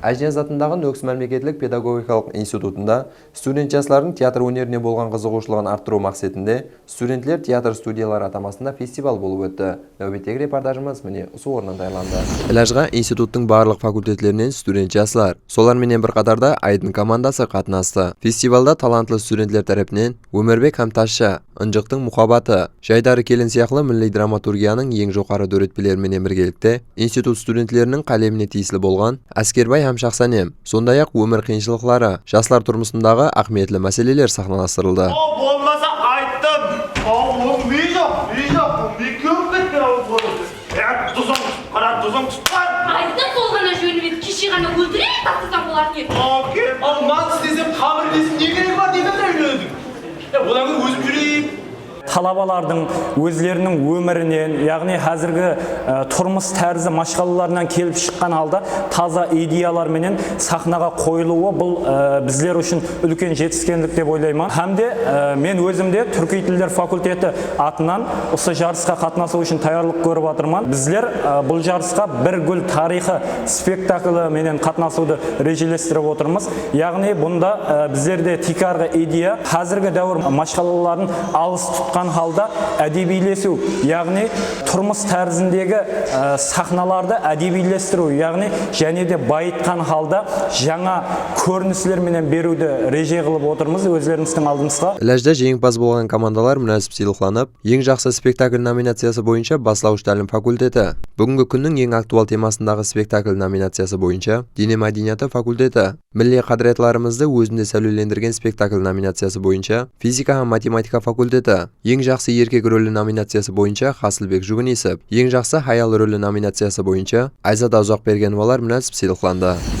әжінез атындағы нөкс мемлекеттік педагогикалық институтында студент жастардың театр өнеріне болған қызығушылығын арттыру мақсатында студентлер театр студиялары атамасында фестиваль болып өтті. Нәубеттегі репортажымыз міне осы орнынан дайындалды. Ләжға институттың барлық факультетлерінен студент жастар соларменен бір қатарда айдын командасы қатынасты. Фестивальда талантлы студенттер тарапынан өмірбек хамташша ынжықтың мұхаббаты жайдары келін сияқты милли драматургияның ең жоғары дөретпелеріменен біргелікте институт студенттерінің қалеміне тиесілі болған әскербай һәм шахсанем сондай ақ өмір қиыншылықтары жастар тұрмысындағы ахметлі мәселелер сахналастырылды О болмаса айттым. Ол ми жоқ, ми жоқ. Ми көп кеткен ол тұзың, қара тұзың тұтқан. Айттым сол ғана жөнімен кеше ғана өлтіре тастасам болатын еді. Ал ман істесем қамыр десем не керек бар дейді де үйлендің. Е, одан. Талабалардың өздерінің өмірінен яғни қазіргі тұрмыс тәрізі машғалаларынан келіп шыққан алда таза идеяларменен сахнаға қойылуы бұл ә, біздер үшін үлкен жетіскендік деп ойлаймын. Һәм де ә, мен өзім де түркі тілдер факультеті атынан осы жарысқа қатынасу үшін даярлық көріп жатырмын біздер бұл жарысқа бір гүл тарихы спектаклі менен қатынасуды режелестіріп отырмыз. Яғни бұнда біздерде тикарғы идея қазіргі дәуір машғалаларын алыс тұтқан халда әдебилесу яғни тұрмыс тәрізіндегі ә, сахналарды әдебилестіру яғни және де байытқан халда жаңа көріністерменен беруді реже қылып отырмыз өздеріңіздің алдыңызға. Ләжда жеңімпаз болған командалар мұнасып сыйлықланып ең жақсы спектакль номинациясы бойынша бастауыш тәлім факультеті. Бүгінгі күннің ең актуал темасындағы спектакль номинациясы бойынша дене мәдениеті факультеті. Милли қадіретларымызды өзінде сәулелендірген спектакль номинациясы бойынша физика һәм математика факультеті. Ең жақсы еркек рөлі номинациясы бойынша хасылбек жүгінесіп. Ең жақсы хаял рөлі номинациясы бойынша айзада ұзақбергеновалар мұнасып сыйлықланды